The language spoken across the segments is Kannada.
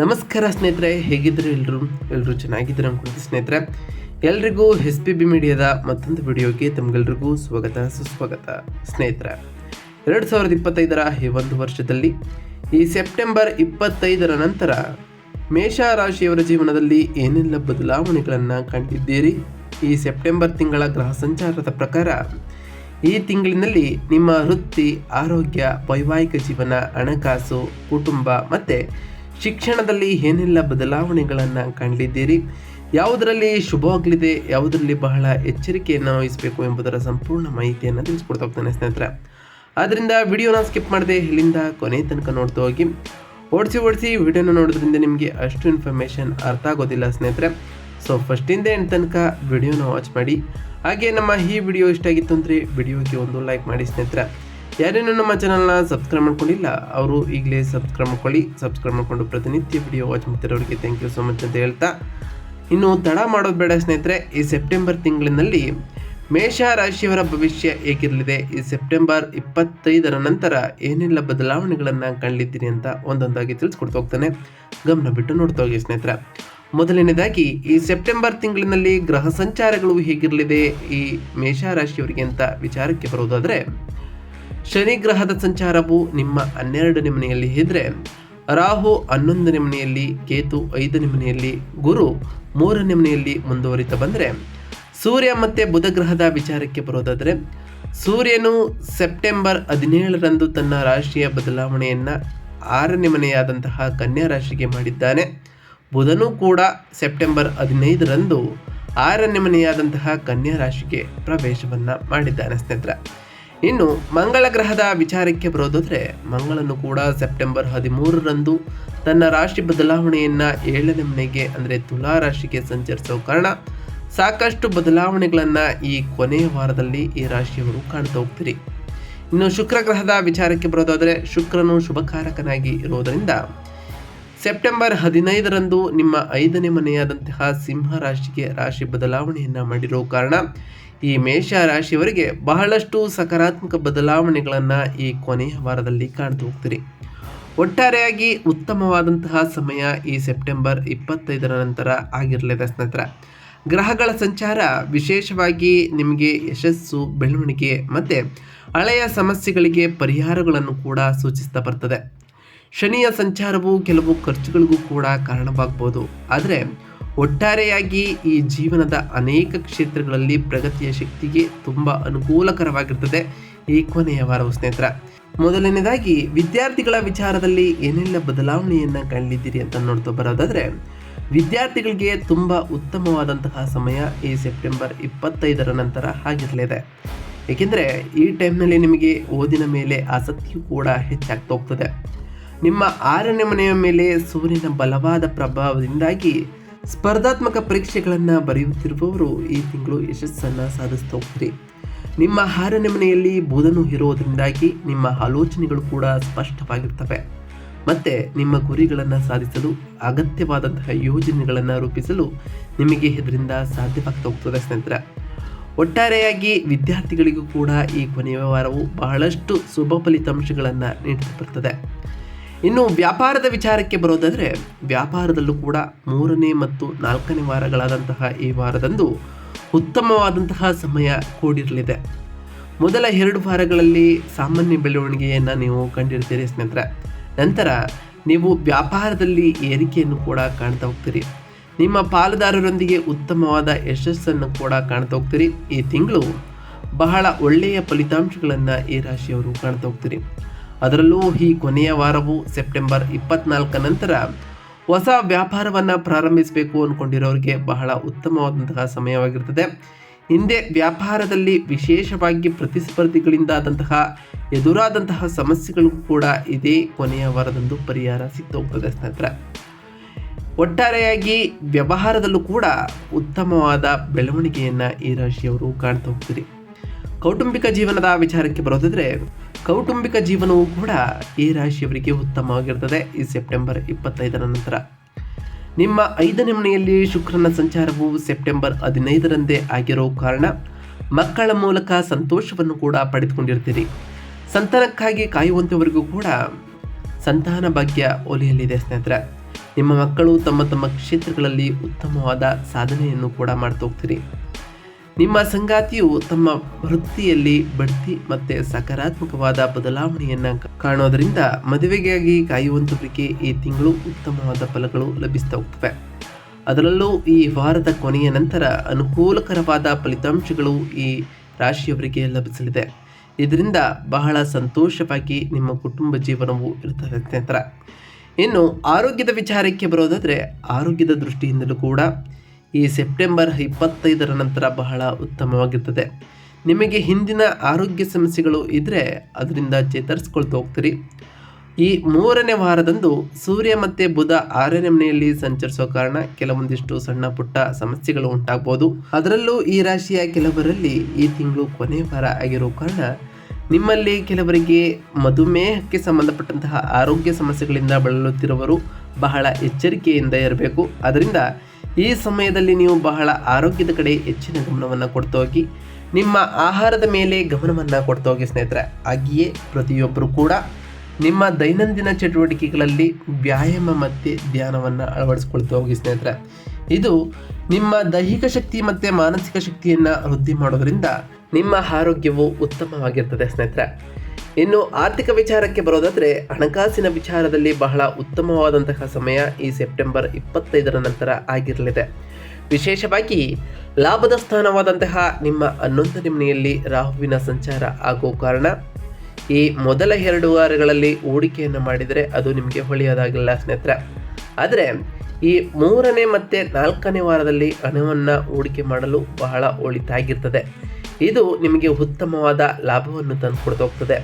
ನಮಸ್ಕಾರ ಸ್ನೇಹಿತರೆ ಹೇಗಿದ್ರೆ ಎಲ್ಲರೂ ಎಲ್ಲರೂ ಚೆನ್ನಾಗಿದ್ದರು ಅನ್ಕೊಂತೀನಿ ಸ್ನೇಹಿತರೆ. ಎಲ್ರಿಗೂ ಎಸ್ ಪಿ ಬಿ ಮೀಡಿಯಾದ ಮತ್ತೊಂದು ವಿಡಿಯೋಗೆ ತಮಗೆಲ್ರಿಗೂ ಸ್ವಾಗತ, ಸುಸ್ವಾಗತ ಸ್ನೇಹಿತರೆ. ಎರಡು ಸಾವಿರದ ಇಪ್ಪತ್ತೈದರ ಈ ಒಂದು ವರ್ಷದಲ್ಲಿ ಈ ಸೆಪ್ಟೆಂಬರ್ ಇಪ್ಪತ್ತೈದರ ನಂತರ ಮೇಷ ರಾಶಿಯವರ ಜೀವನದಲ್ಲಿ ಏನೆಲ್ಲ ಬದಲಾವಣೆಗಳನ್ನು ಕಂಡಿದ್ದೀರಿ? ಈ ಸೆಪ್ಟೆಂಬರ್ ತಿಂಗಳ ಗ್ರಹ ಸಂಚಾರದ ಪ್ರಕಾರ ಈ ತಿಂಗಳಿನಲ್ಲಿ ನಿಮ್ಮ ವೃತ್ತಿ, ಆರೋಗ್ಯ, ವೈವಾಹಿಕ ಜೀವನ, ಹಣಕಾಸು, ಕುಟುಂಬ ಮತ್ತು ಶಿಕ್ಷಣದಲ್ಲಿ ಏನೆಲ್ಲ ಬದಲಾವಣೆಗಳನ್ನು ಕಂಡಿದ್ದೀರಿ? ಯಾವುದರಲ್ಲಿ ಶುಭವಾಗಲಿದೆ ಯಾವುದರಲ್ಲಿ ಬಹಳ ಎಚ್ಚರಿಕೆಯನ್ನು ವಹಿಸಬೇಕು ಎಂಬುದರ ಸಂಪೂರ್ಣ ಮಾಹಿತಿಯನ್ನು ತಿಳಿಸ್ಕೊಡ್ತಾ ಹೋಗ್ತಾನೆ ಸ್ನೇಹಿತರೆ. ಆದ್ದರಿಂದ ವಿಡಿಯೋನ ಸ್ಕಿಪ್ ಮಾಡದೆ ಇಲ್ಲಿಂದ ಕೊನೆ ತನಕ ನೋಡ್ತಾ ಹೋಗಿ. ಓಡಿಸಿ ಓಡಿಸಿ ವಿಡಿಯೋನ ನೋಡೋದ್ರಿಂದ ನಿಮಗೆ ಅಷ್ಟು ಇನ್ಫಾರ್ಮೇಷನ್ ಅರ್ಥ ಆಗೋದಿಲ್ಲ ಸ್ನೇಹಿತರೆ. ಸೊ ಫಸ್ಟಿಂದ ಎಂಡ್ ತನಕ ವಿಡಿಯೋನ ವಾಚ್ ಮಾಡಿ. ಹಾಗೆ ನಮ್ಮ ಈ ವಿಡಿಯೋ ಇಷ್ಟ ಆಗಿತ್ತು ಅಂದರೆ ವಿಡಿಯೋಗೆ ಒಂದು ಲೈಕ್ ಮಾಡಿ ಸ್ನೇಹಿತರೆ. ಯಾರೇನು ನಮ್ಮ ಚಾನಲ್ನ ಸಬ್ಸ್ಕ್ರೈಬ್ ಮಾಡ್ಕೊಂಡಿಲ್ಲ, ಅವರು ಈಗಲೇ ಸಬ್ಸ್ಕ್ರೈಬ್ ಮಾಡ್ಕೊಳ್ಳಿ ಸಬ್ಸ್ಕ್ರೈಬ್ ಮಾಡ್ಕೊಂಡು ಪ್ರತಿನಿತ್ಯ ವಿಡಿಯೋ ವಾಚ್ ಮಾಡ್ತಿರೋರಿಗೆ ಥ್ಯಾಂಕ್ ಯು ಸೊ ಮಚ್ ಅಂತ ಹೇಳ್ತಾ, ಇನ್ನು ತಡ ಮಾಡೋದು ಬೇಡ ಸ್ನೇಹಿತರೆ, ಈ ಸೆಪ್ಟೆಂಬರ್ ತಿಂಗಳಿನಲ್ಲಿ ಮೇಷ ರಾಶಿಯವರ ಭವಿಷ್ಯ ಹೇಗಿರಲಿದೆ? ಈ ಸೆಪ್ಟೆಂಬರ್ ಇಪ್ಪತ್ತೈದರ ನಂತರ ಏನೆಲ್ಲ ಬದಲಾವಣೆಗಳನ್ನು ಕಂಡಿದ್ದೀರಿ ಅಂತ ಒಂದೊಂದಾಗಿ ತಿಳಿಸ್ಕೊಡ್ತಾ ಹೋಗ್ತಾನೆ. ಗಮನ ಬಿಟ್ಟು ನೋಡ್ತಾ ಹೋಗಿ ಸ್ನೇಹಿತರೆ. ಮೊದಲನೇದಾಗಿ, ಈ ಸೆಪ್ಟೆಂಬರ್ ತಿಂಗಳಿನಲ್ಲಿ ಗ್ರಹ ಸಂಚಾರಗಳು ಹೇಗಿರಲಿದೆ? ಈ ಮೇಷ ರಾಶಿಯವರಿಗೆ ಅಂತ ವಿಚಾರಕ್ಕೆ ಬರೋದಾದರೆ ಶನಿ ಗ್ರಹದ ಸಂಚಾರವು ನಿಮ್ಮ ಹನ್ನೆರಡನೇ ಮನೆಯಲ್ಲಿ ಇದ್ದರೆ ರಾಹು ಹನ್ನೊಂದನೇ ಮನೆಯಲ್ಲಿ, ಕೇತು ಐದನೇ ಮನೆಯಲ್ಲಿ, ಗುರು ಮೂರನೇ ಮನೆಯಲ್ಲಿ ಮುಂದುವರಿತ ಬಂದರೆ, ಸೂರ್ಯ ಮತ್ತು ಬುಧ ಗ್ರಹದ ವಿಚಾರಕ್ಕೆ ಬರೋದಾದರೆ, ಸೂರ್ಯನು ಸೆಪ್ಟೆಂಬರ್ ಹದಿನೇಳರಂದು ತನ್ನ ರಾಶಿಯ ಬದಲಾವಣೆಯನ್ನು ಆರನೇ ಮನೆಯಾದಂತಹ ಕನ್ಯಾ ರಾಶಿಗೆ ಮಾಡಿದ್ದಾನೆ. ಬುಧನು ಕೂಡ ಸೆಪ್ಟೆಂಬರ್ ಹದಿನೈದರಂದು ಆರನೇ ಮನೆಯಾದಂತಹ ಕನ್ಯಾ ರಾಶಿಗೆ ಪ್ರವೇಶವನ್ನು ಮಾಡಿದ್ದಾನೆ ಸ್ನೇಹಿತರೆ. ಇನ್ನು ಮಂಗಳ ಗ್ರಹದ ವಿಚಾರಕ್ಕೆ ಬರೋದಾದ್ರೆ, ಮಂಗಳನು ಕೂಡ ಸೆಪ್ಟೆಂಬರ್ ಹದಿಮೂರರಂದು ತನ್ನ ರಾಶಿ ಬದಲಾವಣೆಯನ್ನು ಏಳನೇ ಮನೆಗೆ, ಅಂದರೆ ತುಲಾ ರಾಶಿಗೆ ಸಂಚರಿಸೋ ಕಾರಣ, ಸಾಕಷ್ಟು ಬದಲಾವಣೆಗಳನ್ನು ಈ ಕೊನೆಯ ವಾರದಲ್ಲಿ ಈ ರಾಶಿಯವರು ಕಾಣ್ತಾ ಹೋಗ್ತೀರಿ. ಇನ್ನು ಶುಕ್ರ ಗ್ರಹದ ವಿಚಾರಕ್ಕೆ ಬರೋದಾದರೆ, ಶುಕ್ರನು ಶುಭಕಾರಕನಾಗಿ ಇರೋದರಿಂದ, ಸೆಪ್ಟೆಂಬರ್ ಹದಿನೈದರಂದು ನಿಮ್ಮ ಐದನೇ ಮನೆಯಾದಂತಹ ಸಿಂಹ ರಾಶಿಗೆ ರಾಶಿ ಬದಲಾವಣೆಯನ್ನು ಮಾಡಿರೋ ಕಾರಣ ಈ ಮೇಷ ರಾಶಿಯವರಿಗೆ ಬಹಳಷ್ಟು ಸಕಾರಾತ್ಮಕ ಬದಲಾವಣೆಗಳನ್ನು ಈ ಕೊನೆಯ ವಾರದಲ್ಲಿ ಕಾಣ್ತಾ ಹೋಗ್ತೀರಿ. ಒಟ್ಟಾರೆಯಾಗಿ ಉತ್ತಮವಾದಂತಹ ಸಮಯ ಈ ಸೆಪ್ಟೆಂಬರ್ ಇಪ್ಪತ್ತೈದರ ನಂತರ ಆಗಿರಲಿದೆ ಸ್ನೇಹಿತರ. ಗ್ರಹಗಳ ಸಂಚಾರ ವಿಶೇಷವಾಗಿ ನಿಮಗೆ ಯಶಸ್ಸು, ಬೆಳವಣಿಗೆ ಮತ್ತು ಹಳೆಯ ಸಮಸ್ಯೆಗಳಿಗೆ ಪರಿಹಾರಗಳನ್ನು ಕೂಡ ಸೂಚಿಸ್ತಾ ಬರ್ತದೆ. ಶನಿಯ ಸಂಚಾರವು ಕೆಲವು ಖರ್ಚುಗಳಿಗೂ ಕೂಡ ಕಾರಣವಾಗ್ಬೋದು. ಆದರೆ ಒಟ್ಟಾರೆಯಾಗಿ ಈ ಜೀವನದ ಅನೇಕ ಕ್ಷೇತ್ರಗಳಲ್ಲಿ ಪ್ರಗತಿಯ ಶಕ್ತಿಗೆ ತುಂಬ ಅನುಕೂಲಕರವಾಗಿರ್ತದೆ ಈ ಕೊನೆಯ ವಾರವು ಸ್ನೇಹಿತರ. ಮೊದಲನೇದಾಗಿ ವಿದ್ಯಾರ್ಥಿಗಳ ವಿಚಾರದಲ್ಲಿ ಏನೆಲ್ಲ ಬದಲಾವಣೆಯನ್ನು ಕಂಡಿದ್ದೀರಿ ಅಂತ ನೋಡ್ತಾ ಬರೋದಾದರೆ, ವಿದ್ಯಾರ್ಥಿಗಳಿಗೆ ತುಂಬ ಉತ್ತಮವಾದಂತಹ ಸಮಯ ಈ ಸೆಪ್ಟೆಂಬರ್ ಇಪ್ಪತ್ತೈದರ ನಂತರ ಆಗಿರಲಿದೆ ಏಕೆಂದರೆ, ಈ ಟೈಮ್ನಲ್ಲಿ ನಿಮಗೆ ಓದಿನ ಮೇಲೆ ಆಸಕ್ತಿಯು ಕೂಡ ಹೆಚ್ಚಾಗ್ತಾ ಹೋಗ್ತದೆ. ನಿಮ್ಮ ಆರನೇ ಮನೆಯ ಮೇಲೆ ಸೂರ್ಯನ ಬಲವಾದ ಪ್ರಭಾವದಿಂದಾಗಿ ಸ್ಪರ್ಧಾತ್ಮಕ ಪರೀಕ್ಷೆಗಳನ್ನು ಬರೆಯುತ್ತಿರುವವರು ಈ ತಿಂಗಳು ಯಶಸ್ಸನ್ನು ಸಾಧಿಸ್ತಾ ಹೋಗ್ತೀರಿ. ನಿಮ್ಮ ಆರನೇ ಮನೆಯಲ್ಲಿ ಬುಧನು ಇರೋದರಿಂದಾಗಿ ನಿಮ್ಮ ಆಲೋಚನೆಗಳು ಕೂಡ ಸ್ಪಷ್ಟವಾಗಿರ್ತವೆ. ಮತ್ತು ನಿಮ್ಮ ಗುರಿಗಳನ್ನು ಸಾಧಿಸಲು, ಅಗತ್ಯವಾದಂತಹ ಯೋಜನೆಗಳನ್ನು ರೂಪಿಸಲು ನಿಮಗೆ ಇದರಿಂದ ಸಾಧ್ಯವಾಗ್ತಾ ಹೋಗ್ತದೆ ಸ್ನೇಹಿತರೆ. ಒಟ್ಟಾರೆಯಾಗಿ ವಿದ್ಯಾರ್ಥಿಗಳಿಗೂ ಕೂಡ ಈ ಕೊನೆಯ ವಾರವು ಬಹಳಷ್ಟು ಶುಭ ಫಲಿತಾಂಶಗಳನ್ನು ನೀಡುತ್ತಿರುತ್ತದೆ ಇನ್ನು ವ್ಯಾಪಾರದ ವಿಚಾರಕ್ಕೆ ಬರೋದಾದರೆ, ವ್ಯಾಪಾರದಲ್ಲೂ ಕೂಡ ಮೂರನೇ ಮತ್ತು ನಾಲ್ಕನೇ ವಾರಗಳಾದಂತಹ ಈ ವಾರದಂದು ಉತ್ತಮವಾದಂತಹ ಸಮಯ ಕೂಡಿರಲಿದೆ. ಮೊದಲ ಎರಡು ವಾರಗಳಲ್ಲಿ ಸಾಮಾನ್ಯ ಬೆಳವಣಿಗೆಯನ್ನು ನೀವು ಕಂಡಿರ್ತೀರಿ ಸ್ನೇಹಿತರೆ. ನಂತರ ನೀವು ವ್ಯಾಪಾರದಲ್ಲಿ ಏರಿಕೆಯನ್ನು ಕೂಡ ಕಾಣ್ತಾ ಹೋಗ್ತೀರಿ. ನಿಮ್ಮ ಪಾಲುದಾರರೊಂದಿಗೆ ಉತ್ತಮವಾದ ಯಶಸ್ಸನ್ನು ಕೂಡ ಕಾಣ್ತಾ ಹೋಗ್ತೀರಿ. ಈ ತಿಂಗಳು ಬಹಳ ಒಳ್ಳೆಯ ಫಲಿತಾಂಶಗಳನ್ನು ಈ ರಾಶಿಯವರು ಕಾಣ್ತಾ ಹೋಗ್ತೀರಿ. ಅದರಲ್ಲೂ ಈ ಕೊನೆಯ ವಾರವು ಸೆಪ್ಟೆಂಬರ್ ಇಪ್ಪತ್ನಾಲ್ಕ ನಂತರ ಹೊಸ ವ್ಯಾಪಾರವನ್ನು ಪ್ರಾರಂಭಿಸಬೇಕು ಅಂದ್ಕೊಂಡಿರೋರಿಗೆ ಬಹಳ ಉತ್ತಮವಾದಂತಹ ಸಮಯವಾಗಿರ್ತದೆ. ಹಿಂದೆ ವ್ಯಾಪಾರದಲ್ಲಿ ವಿಶೇಷವಾಗಿ ಪ್ರತಿಸ್ಪರ್ಧಿಗಳಿಂದಾದಂತಹ ಎದುರಾದಂತಹ ಸಮಸ್ಯೆಗಳು ಕೂಡ ಇದೇ ಕೊನೆಯ ವಾರದಂದು ಪರಿಹಾರ ಸಿಕ್ತೋಗ್ತದೆ ಸ್ನೇಹಿತರೆ. ಒಟ್ಟಾರೆಯಾಗಿ ವ್ಯವಹಾರದಲ್ಲೂ ಕೂಡ ಉತ್ತಮವಾದ ಬೆಳವಣಿಗೆಯನ್ನು ಈ ರಾಶಿಯವರು ಕಾಣ್ತಾ ಹೋಗ್ತೀರಿ ಕೌಟುಂಬಿಕ ಜೀವನದ ವಿಚಾರಕ್ಕೆ ಬರೋದಾದರೆ ಕೌಟುಂಬಿಕ ಜೀವನವು ಕೂಡ ಈ ರಾಶಿಯವರಿಗೆ ಉತ್ತಮವಾಗಿರ್ತದೆ. ಈ ಸೆಪ್ಟೆಂಬರ್ ಇಪ್ಪತ್ತೈದರ ನಂತರ ನಿಮ್ಮ ಐದನೇ ಮನೆಯಲ್ಲಿ ಶುಕ್ರನ ಸಂಚಾರವು ಸೆಪ್ಟೆಂಬರ್ ಹದಿನೈದರಂದೇ ಆಗಿರೋ ಕಾರಣ ಮಕ್ಕಳ ಮೂಲಕ ಸಂತೋಷವನ್ನು ಕೂಡ ಪಡೆದುಕೊಂಡಿರ್ತೀರಿ. ಸಂತಾನಕ್ಕಾಗಿ ಕಾಯುವಂಥವರಿಗೂ ಕೂಡ ಸಂತಾನ ಭಾಗ್ಯ ಒಲಿಯಲಿದೆ ಸ್ನೇಹಿತರೆ. ನಿಮ್ಮ ಮಕ್ಕಳು ತಮ್ಮ ತಮ್ಮ ಕ್ಷೇತ್ರಗಳಲ್ಲಿ ಉತ್ತಮವಾದ ಸಾಧನೆಯನ್ನು ಕೂಡ ಮಾಡ್ತಾ ಹೋಗ್ತೀರಿ. ನಿಮ್ಮ ಸಂಗಾತಿಯು ತಮ್ಮ ವೃತ್ತಿಯಲ್ಲಿ ಬಡ್ತಿ ಮತ್ತೆ ಸಕಾರಾತ್ಮಕವಾದ ಬದಲಾವಣೆಯನ್ನ ಕಾಣೋದರಿಂದ ಮದುವೆಗಾಗಿ ಕಾಯುವಂತವರಿಗೆ ಈ ತಿಂಗಳು ಉತ್ತಮವಾದ ಫಲಗಳು ಲಭಿಸ್ತಾ ಹೋಗ್ತವೆ. ಅದರಲ್ಲೂ ಈ ವಾರದ ಕೊನೆಯ ನಂತರ ಅನುಕೂಲಕರವಾದ ಫಲಿತಾಂಶಗಳು ಈ ರಾಶಿಯವರಿಗೆ ಲಭಿಸಲಿದೆ. ಇದರಿಂದ ಬಹಳ ಸಂತೋಷವಾಗಿ ನಿಮ್ಮ ಕುಟುಂಬ ಜೀವನವು ಇರ್ತದೆ ಇನ್ನು ಆರೋಗ್ಯದ ವಿಚಾರಕ್ಕೆ ಬರೋದಾದರೆ ಆರೋಗ್ಯದ ದೃಷ್ಟಿಯಿಂದಲೂ ಕೂಡ ಈ ಸೆಪ್ಟೆಂಬರ್ ಇಪ್ಪತ್ತೈದರ ನಂತರ ಬಹಳ ಉತ್ತಮವಾಗಿರ್ತದೆ. ನಿಮಗೆ ಹಿಂದಿನ ಆರೋಗ್ಯ ಸಮಸ್ಯೆಗಳು ಇದ್ದರೆ ಅದರಿಂದ ಚೇತರಿಸ್ಕೊಳ್ತಾ ಹೋಗ್ತೀರಿ. ಈ ಮೂರನೇ ವಾರದಂದು ಸೂರ್ಯ ಮತ್ತು ಬುಧ ಆರನೇ ಮನೆಯಲ್ಲಿ ಸಂಚರಿಸೋ ಕಾರಣ ಕೆಲವೊಂದಿಷ್ಟು ಸಣ್ಣ ಪುಟ್ಟ ಸಮಸ್ಯೆಗಳು ಉಂಟಾಗ್ಬೋದು. ಅದರಲ್ಲೂ ಈ ರಾಶಿಯ ಕೆಲವರಲ್ಲಿ ಈ ತಿಂಗಳು ಕೊನೆ ವಾರ ಆಗಿರೋ ಕಾರಣ ನಿಮ್ಮಲ್ಲಿ ಕೆಲವರಿಗೆ ಮಧುಮೇಹಕ್ಕೆ ಸಂಬಂಧಪಟ್ಟಂತಹ ಆರೋಗ್ಯ ಸಮಸ್ಯೆಗಳಿಂದ ಬಳಲುತ್ತಿರುವವರು ಬಹಳ ಎಚ್ಚರಿಕೆಯಿಂದ ಇರಬೇಕು. ಅದರಿಂದ ಈ ಸಮಯದಲ್ಲಿ ನೀವು ಬಹಳ ಆರೋಗ್ಯದ ಕಡೆ ಹೆಚ್ಚಿನ ಗಮನವನ್ನು ಕೊಡ್ತಾ ಹೋಗಿ, ನಿಮ್ಮ ಆಹಾರದ ಮೇಲೆ ಗಮನವನ್ನು ಕೊಡ್ತಾ ಹೋಗಿ ಸ್ನೇಹಿತರೆ. ಹಾಗೆಯೇ ಪ್ರತಿಯೊಬ್ಬರು ಕೂಡ ನಿಮ್ಮ ದೈನಂದಿನ ಚಟುವಟಿಕೆಗಳಲ್ಲಿ ವ್ಯಾಯಾಮ ಮತ್ತು ಧ್ಯಾನವನ್ನು ಅಳವಡಿಸ್ಕೊಳ್ತಾ ಹೋಗಿ ಸ್ನೇಹಿತರೆ. ಇದು ನಿಮ್ಮ ದೈಹಿಕ ಶಕ್ತಿ ಮತ್ತು ಮಾನಸಿಕ ಶಕ್ತಿಯನ್ನು ವೃದ್ಧಿ ಮಾಡೋದರಿಂದ ನಿಮ್ಮ ಆರೋಗ್ಯವು ಉತ್ತಮವಾಗಿರ್ತದೆ ಸ್ನೇಹಿತರೆ. ಇನ್ನು ಆರ್ಥಿಕ ವಿಚಾರಕ್ಕೆ ಬರೋದಾದರೆ, ಹಣಕಾಸಿನ ವಿಚಾರದಲ್ಲಿ ಬಹಳ ಉತ್ತಮವಾದಂತಹ ಸಮಯ ಈ ಸೆಪ್ಟೆಂಬರ್ ಇಪ್ಪತ್ತೈದರ ನಂತರ ಆಗಿರಲಿದೆ. ವಿಶೇಷವಾಗಿ, ಲಾಭದ ಸ್ಥಾನವಾದಂತಹ ನಿಮ್ಮ ಹನ್ನೊಂದನೇ ಮನೆಯಲ್ಲಿ ರಾಹುವಿನ ಸಂಚಾರ ಆಗೋ ಕಾರಣ, ಈ ಮೊದಲ ಎರಡು ವಾರಗಳಲ್ಲಿ ಹೂಡಿಕೆಯನ್ನು ಮಾಡಿದರೆ ಅದು ನಿಮಗೆ ಹೊಳೆಯೋದಾಗಿಲ್ಲ ಸ್ನೇಹಿತರೆ. ಆದರೆ, ಈ ಮೂರನೇ ಮತ್ತು ನಾಲ್ಕನೇ ವಾರದಲ್ಲಿ ಹಣವನ್ನು ಹೂಡಿಕೆ ಮಾಡಲು ಬಹಳ ಒಳಿತಾಗಿರ್ತದೆ. ಇದು ನಿಮಗೆ ಉತ್ತಮವಾದ ಲಾಭವನ್ನು ತಂದುಕೊಡ್ತಾ ಹೋಗ್ತದೆ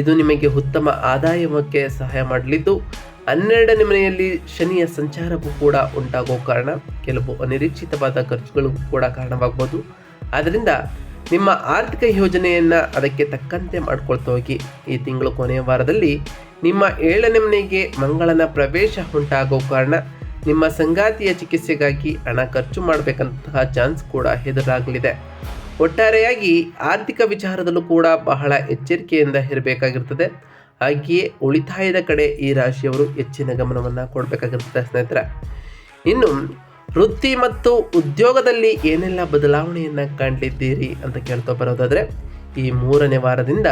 ಇದು ನಿಮಗೆ ಉತ್ತಮ ಆದಾಯಕ್ಕೆ ಸಹಾಯ ಮಾಡಲಿದ್ದು, ಹನ್ನೆರಡನೇ ಮನೆಯಲ್ಲಿ ಶನಿಯ ಸಂಚಾರವೂ ಕೂಡ ಉಂಟಾಗೋ ಕಾರಣ, ಕೆಲವು ಅನಿರೀಕ್ಷಿತವಾದ ಖರ್ಚುಗಳು ಕೂಡ ಕಾರಣವಾಗ್ಬೋದು. ಆದ್ದರಿಂದ ನಿಮ್ಮ ಆರ್ಥಿಕ ಯೋಜನೆಯನ್ನು ಅದಕ್ಕೆ ತಕ್ಕಂತೆ ಮಾಡ್ಕೊಳ್ತಾ ಹೋಗಿ. ಈ ತಿಂಗಳು ಕೊನೆಯ ವಾರದಲ್ಲಿ ನಿಮ್ಮ ಏಳನೇ ಮನೆಗೆ ಮಂಗಳನ ಪ್ರವೇಶ ಉಂಟಾಗೋ ಕಾರಣ, ನಿಮ್ಮ ಸಂಗಾತಿಯ ಚಿಕಿತ್ಸೆಗಾಗಿ ಹಣ ಖರ್ಚು ಮಾಡಬೇಕಂತಹ ಚಾನ್ಸ್ ಕೂಡ ಎದುರಾಗಲಿದೆ. ಒಟ್ಟಾರೆಯಾಗಿ ಆರ್ಥಿಕ ವಿಚಾರದಲ್ಲೂ ಕೂಡ ಬಹಳ ಎಚ್ಚರಿಕೆಯಿಂದ ಇರಬೇಕಾಗಿರ್ತದೆ. ಹಾಗೆಯೇ ಉಳಿತಾಯದ ಕಡೆ ಈ ರಾಶಿಯವರು ಹೆಚ್ಚಿನ ಗಮನವನ್ನು ಕೊಡಬೇಕಾಗಿರ್ತದೆ ಸ್ನೇಹಿತರೆ. ಇನ್ನು ವೃತ್ತಿ ಮತ್ತು ಉದ್ಯೋಗದಲ್ಲಿ ಏನೆಲ್ಲ ಬದಲಾವಣೆಯನ್ನು ಕಾಣಲಿದ್ದೀರಿ ಅಂತ ಕೇಳ್ತಾ ಬರೋದಾದರೆ, ಈ ಮೂರನೇ ವಾರದಿಂದ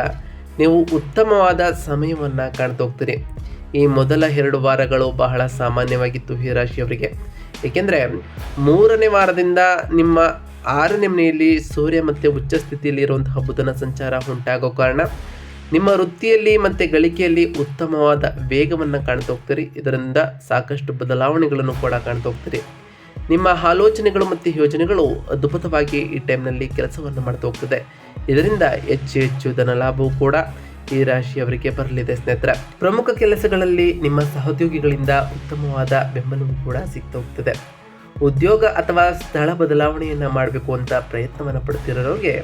ನೀವು ಉತ್ತಮವಾದ ಸಮಯವನ್ನು ಕಾಣ್ತಾ ಹೋಗ್ತೀರಿ. ಈ ಮೊದಲ ಎರಡು ವಾರಗಳು ಬಹಳ ಸಾಮಾನ್ಯವಾಗಿತ್ತು ಈ ರಾಶಿಯವರಿಗೆ. ಏಕೆಂದರೆ ಮೂರನೇ ವಾರದಿಂದ ನಿಮ್ಮ ಆರನೇ ಮನೆಯಲ್ಲಿ ಸೂರ್ಯ ಮತ್ತು ಉಚ್ಚ ಸ್ಥಿತಿಯಲ್ಲಿ ಇರುವಂತಹ ಬುಧನ ಸಂಚಾರ ಉಂಟಾಗೋ ಕಾರಣ ನಿಮ್ಮ ವೃತ್ತಿಯಲ್ಲಿ ಮತ್ತು ಗಳಿಕೆಯಲ್ಲಿ ಉತ್ತಮವಾದ ವೇಗವನ್ನು ಕಾಣ್ತಾ ಹೋಗ್ತೀರಿ. ಇದರಿಂದ ಸಾಕಷ್ಟು ಬದಲಾವಣೆಗಳನ್ನು ಕೂಡ ಕಾಣ್ತಾ ಹೋಗ್ತೀರಿ. ನಿಮ್ಮ ಆಲೋಚನೆಗಳು ಮತ್ತು ಯೋಜನೆಗಳು ಅದ್ಭುತವಾಗಿ ಈ ಟೈಮ್ನಲ್ಲಿ ಕೆಲಸವನ್ನು ಮಾಡ್ತಾ ಹೋಗ್ತದೆ. ಇದರಿಂದ ಹೆಚ್ಚು ಹೆಚ್ಚು ಧನ ಲಾಭವೂ ಕೂಡ ಈ ರಾಶಿಯವರಿಗೆ ಬರಲಿದೆ ಸ್ನೇಹಿತರ. ಪ್ರಮುಖ ಕೆಲಸಗಳಲ್ಲಿ ನಿಮ್ಮ ಸಹೋದ್ಯೋಗಿಗಳಿಂದ ಉತ್ತಮವಾದ ಬೆಂಬಲವೂ ಕೂಡ ಸಿಗ್ತಾ ಹೋಗ್ತದೆ. ಉದ್ಯೋಗ ಅಥವಾ ಸ್ಥಳ ಬದಲಾವಣೆಯನ್ನು ಮಾಡಬೇಕು ಅಂತ ಪ್ರಯತ್ನವನ್ನು ಪಡ್ತಿರೋರಿಗೆ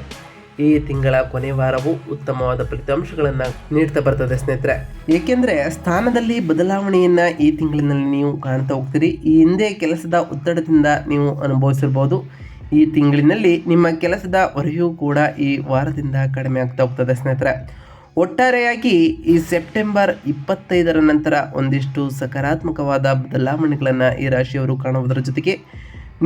ಈ ತಿಂಗಳ ಕೊನೆ ವಾರವು ಉತ್ತಮವಾದ ಫಲಿತಾಂಶಗಳನ್ನು ನೀಡ್ತಾ ಬರ್ತದೆ ಸ್ನೇಹಿತರೆ. ಏಕೆಂದರೆ ಸ್ಥಾನದಲ್ಲಿ ಬದಲಾವಣೆಯನ್ನು ಈ ತಿಂಗಳಿನಲ್ಲಿ ನೀವು ಕಾಣ್ತಾ ಹೋಗ್ತೀರಿ. ಈ ಹಿಂದೆ ಕೆಲಸದ ಒತ್ತಡದಿಂದ ನೀವು ಅನುಭವಿಸಿರ್ಬೋದು. ಈ ತಿಂಗಳಿನಲ್ಲಿ ನಿಮ್ಮ ಕೆಲಸದ ಹೊರೆಯೂ ಕೂಡ ಈ ವಾರದಿಂದ ಕಡಿಮೆ ಆಗ್ತಾ ಹೋಗ್ತದೆ ಸ್ನೇಹಿತರೆ. ಒಟ್ಟಾರೆಯಾಗಿ ಈ ಸೆಪ್ಟೆಂಬರ್ ಇಪ್ಪತ್ತೈದರ ನಂತರ ಒಂದಿಷ್ಟು ಸಕಾರಾತ್ಮಕವಾದ ಬದಲಾವಣೆಗಳನ್ನು ಈ ರಾಶಿಯವರು ಕಾಣುವುದರ ಜೊತೆಗೆ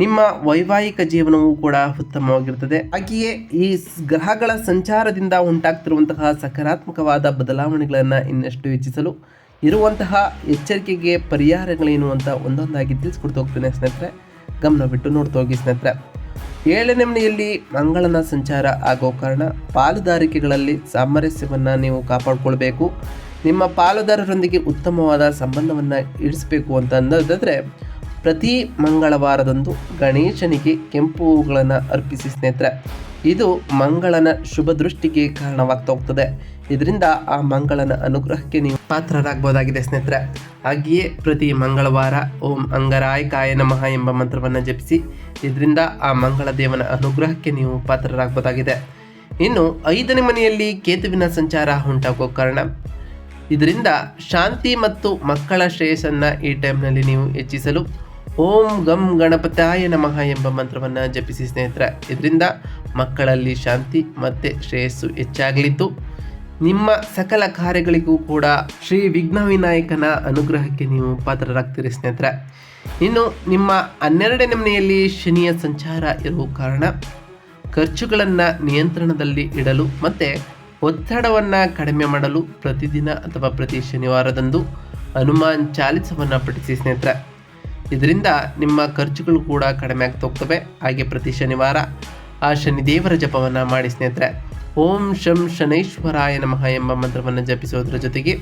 ನಿಮ್ಮ ವೈವಾಹಿಕ ಜೀವನವೂ ಕೂಡ ಉತ್ತಮವಾಗಿರುತ್ತದೆ. ಹಾಗೆಯೇ ಈ ಗ್ರಹಗಳ ಸಂಚಾರದಿಂದ ಉಂಟಾಗ್ತಿರುವಂತಹ ಸಕಾರಾತ್ಮಕವಾದ ಬದಲಾವಣೆಗಳನ್ನು ಇನ್ನಷ್ಟು ಹೆಚ್ಚಿಸಲು ಇರುವಂತಹ ಎಚ್ಚರಿಕೆಗೆ ಪರಿಹಾರಗಳೇನು ಅಂತ ಒಂದೊಂದಾಗಿ ತಿಳಿಸ್ಕೊಡ್ತಾ ಹೋಗ್ತೇನೆ ಸ್ನೇಹಿತರೆ. ಗಮನ ಬಿಟ್ಟು ನೋಡ್ತಾ ಹೋಗಿ ಸ್ನೇಹಿತರೆ. ಏಳನೇ ಮನೆಯಲ್ಲಿ ಮಂಗಳನ ಸಂಚಾರ ಆಗೋ ಕಾರಣ ಪಾಲುದಾರಿಕೆಗಳಲ್ಲಿ ಸಾಮರಸ್ಯವನ್ನು ನೀವು ಕಾಪಾಡಿಕೊಳ್ಬೇಕು. ನಿಮ್ಮ ಪಾಲುದಾರರೊಂದಿಗೆ ಉತ್ತಮವಾದ ಸಂಬಂಧವನ್ನು ಇಡಿಸಬೇಕು ಅಂತ ಅನ್ನೋದಾದರೆ ಪ್ರತಿ ಮಂಗಳವಾರದಂದು ಗಣೇಶನಿಗೆ ಕೆಂಪು ಹೂಗಳನ್ನು ಅರ್ಪಿಸಿ ಸ್ನೇಹಿತರೆ, ಇದು ಮಂಗಳನ ಶುಭ ದೃಷ್ಟಿಗೆ ಕಾರಣವಾಗ್ತಾ ಹೋಗ್ತದೆ. ಇದರಿಂದ ಆ ಮಂಗಳನ ಅನುಗ್ರಹಕ್ಕೆ ನೀವು ಪಾತ್ರರಾಗಬಹುದಾಗಿದೆ ಸ್ನೇಹಿತರೆ. ಹಾಗೆಯೇ ಪ್ರತಿ ಮಂಗಳವಾರ ಓಂ ಅಂಗರಾಯ ಕಾಯ ನಮಃ ಎಂಬ ಮಂತ್ರವನ್ನು ಜಪಿಸಿ, ಇದರಿಂದ ಆ ಮಂಗಳ ದೇವನ ಅನುಗ್ರಹಕ್ಕೆ ನೀವು ಪಾತ್ರರಾಗಬಹುದಾಗಿದೆ ಇನ್ನು ಐದನೇ ಮನೆಯಲ್ಲಿ ಕೇತುವಿನ ಸಂಚಾರ ಉಂಟಾಗುವ ಕಾರಣ, ಇದರಿಂದ ಶಾಂತಿ ಮತ್ತು ಮಕ್ಕಳ ಶ್ರೇಯಸ್ಸನ್ನು ಈ ಟೈಮ್ನಲ್ಲಿ ನೀವು ಹೆಚ್ಚಿಸಲು ಓಂ ಗಂ ಗಣಪತಾಯ ನಮಃ ಎಂಬ ಮಂತ್ರವನ್ನು ಜಪಿಸಿ ಸ್ನೇಹಿತರ. ಇದರಿಂದ ಮಕ್ಕಳಲ್ಲಿ ಶಾಂತಿ ಮತ್ತು ಶ್ರೇಯಸ್ಸು ಹೆಚ್ಚಾಗಲಿದ್ದು, ನಿಮ್ಮ ಸಕಲ ಕಾರ್ಯಗಳಿಗೂ ಕೂಡ ಶ್ರೀ ವಿಘ್ನ ವಿನಾಯಕನ ಅನುಗ್ರಹಕ್ಕೆ ನೀವು ಪಾತ್ರರಾಗ್ತೀರಿ ಸ್ನೇಹಿತರೆ. ಇನ್ನು ನಿಮ್ಮ ಹನ್ನೆರಡನೇ ಮನೆಯಲ್ಲಿ ಶನಿಯ ಸಂಚಾರ ಇರುವ ಕಾರಣ ಖರ್ಚುಗಳನ್ನು ನಿಯಂತ್ರಣದಲ್ಲಿ ಇಡಲು ಮತ್ತು ಒತ್ತಡವನ್ನು ಕಡಿಮೆ ಮಾಡಲು ಪ್ರತಿದಿನ ಅಥವಾ ಪ್ರತಿ ಶನಿವಾರದಂದು ಹನುಮಾನ್ ಚಾಲಿಸವನ್ನು ಪಠಿಸಿ ಸ್ನೇಹಿತರೆ. ಇದರಿಂದ ನಿಮ್ಮ ಖರ್ಚುಗಳು ಕೂಡ ಕಡಿಮೆ ಆಗ್ತಾ ಹೋಗ್ತವೆ. ಹಾಗೆ ಪ್ರತಿ ಶನಿವಾರ ಆ ಶನಿದೇವರ ಜಪವನ್ನು ಮಾಡಿ ಸ್ನೇಹಿತರೆ. ಓಂ ಶಂ ಶನೈಶ್ವರಾಯ ನಮಃ ಎಂಬ ಮಂತ್ರವನ್ನು ಜಪಿಸುವುದರ ಜೊತೆಗೆ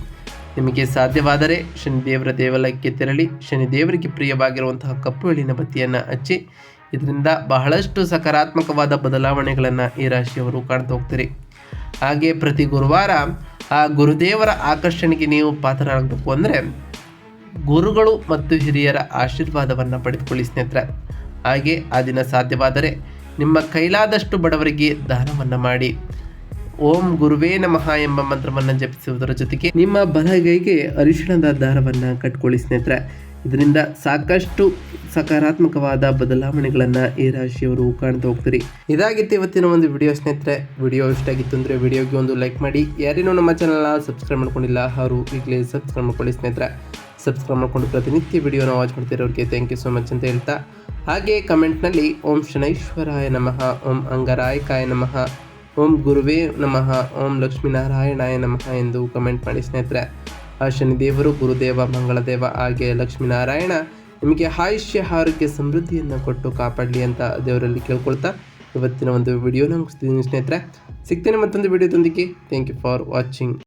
ನಿಮಗೆ ಸಾಧ್ಯವಾದರೆ ಶನಿದೇವರ ದೇವಾಲಯಕ್ಕೆ ತೆರಳಿ ಶನಿದೇವರಿಗೆ ಪ್ರಿಯವಾಗಿರುವಂತಹ ಕಪ್ಪು ಎಳಿನ ಬತ್ತಿಯನ್ನು ಹಚ್ಚಿ, ಇದರಿಂದ ಬಹಳಷ್ಟು ಸಕಾರಾತ್ಮಕವಾದ ಬದಲಾವಣೆಗಳನ್ನು ಈ ರಾಶಿಯವರು ಕಾಣ್ತಾ ಹೋಗ್ತೀರಿ. ಹಾಗೆ ಪ್ರತಿ ಗುರುವಾರ ಆ ಗುರುದೇವರ ಆಕರ್ಷಣೆಗೆ ನೀವು ಪಾತ್ರರಾಗಬೇಕು ಅಂದರೆ ಗುರುಗಳು ಮತ್ತು ಹಿರಿಯರ ಆಶೀರ್ವಾದವನ್ನು ಪಡೆದುಕೊಳ್ಳಿ ಸ್ನೇಹಿತರೆ. ಹಾಗೆ ಆ ದಿನ ಸಾಧ್ಯವಾದರೆ ನಿಮ್ಮ ಕೈಲಾದಷ್ಟು ಬಡವರಿಗೆ ದಾನವನ್ನು ಮಾಡಿ. ಓಂ ಗುರುವೇ ನಮಃ ಎಂಬ ಮಂತ್ರವನ್ನು ಜಪಿಸುವುದರ ಜೊತೆಗೆ ನಿಮ್ಮ ಬಲಗೈಗೆ ಅರಿಶಿಣದ ದಾರವನ್ನು ಕಟ್ಕೊಳ್ಳಿ ಸ್ನೇಹಿತರೆ. ಇದರಿಂದ ಸಾಕಷ್ಟು ಸಕಾರಾತ್ಮಕವಾದ ಬದಲಾವಣೆಗಳನ್ನು ಈ ರಾಶಿಯವರು ಕಾಣ್ತಾ ಹೋಗ್ತೀರಿ. ಇದಾಗಿತ್ತು ಇವತ್ತಿನ ಒಂದು ವಿಡಿಯೋ ಸ್ನೇಹಿತರೆ. ವಿಡಿಯೋ ಇಷ್ಟ ಆಗಿತ್ತು ಅಂದರೆ ವಿಡಿಯೋಗೆ ಒಂದು ಲೈಕ್ ಮಾಡಿ. ಯಾರೇನೋ ನಮ್ಮ ಚಾನಲ್ನ ಸಬ್ಸ್ಕ್ರೈಬ್ ಮಾಡ್ಕೊಂಡಿಲ್ಲ, ಅವರು ಈಗಲೇ ಸಬ್ಸ್ಕ್ರೈಬ್ ಮಾಡ್ಕೊಳ್ಳಿ ಸ್ನೇಹಿತರೆ. ಸಬ್ಸ್ಕ್ರೈಬ್ ಮಾಡ್ಕೊಂಡು ಪ್ರತಿನಿತ್ಯ ವಿಡಿಯೋನ ವಾಚ್ ಮಾಡ್ತಿರೋರಿಗೆ ಥ್ಯಾಂಕ್ ಯು ಸೊ ಮಚ್ ಅಂತ ಹೇಳ್ತಾ. ಹಾಗೆ ಕಮೆಂಟ್ನಲ್ಲಿ ಓಂ ಶನೈಶ್ವರಾಯ ನಮಃ, ಓಂ ಅಂಗರಾಯಕಾಯ ನಮಃ, ಓಂ ಗುರುವೇ ನಮಃ, ಓಂ ಲಕ್ಷ್ಮೀನಾರಾಯಣಾಯ ನಮಃ ಎಂದು ಕಮೆಂಟ್ ಮಾಡಿ ಸ್ನೇಹಿತರೆ. ಆ ಶನಿದೇವರು ಗುರುದೇವ, ಮಂಗಳದೇವ ಹಾಗೆ ಲಕ್ಷ್ಮೀನಾರಾಯಣ ನಿಮಗೆ ಆಯುಷ್ಯ, ಆರೋಗ್ಯ ಸಮೃದ್ಧಿಯನ್ನು ಕೊಟ್ಟು ಕಾಪಾಡಲಿ ಅಂತ ದೇವರಲ್ಲಿ ಕೇಳ್ಕೊಳ್ತಾ ಇವತ್ತಿನ ಒಂದು ವಿಡಿಯೋನ ಮುಗಿಸ್ತಿದ್ದೀನಿ ಸ್ನೇಹಿತರೆ. ಸಿಗ್ತೇನೆ ಮತ್ತೊಂದು ವಿಡಿಯೋದೊಂದಿಗೆ ಥ್ಯಾಂಕ್ ಯು ಫಾರ್ ವಾಚಿಂಗ್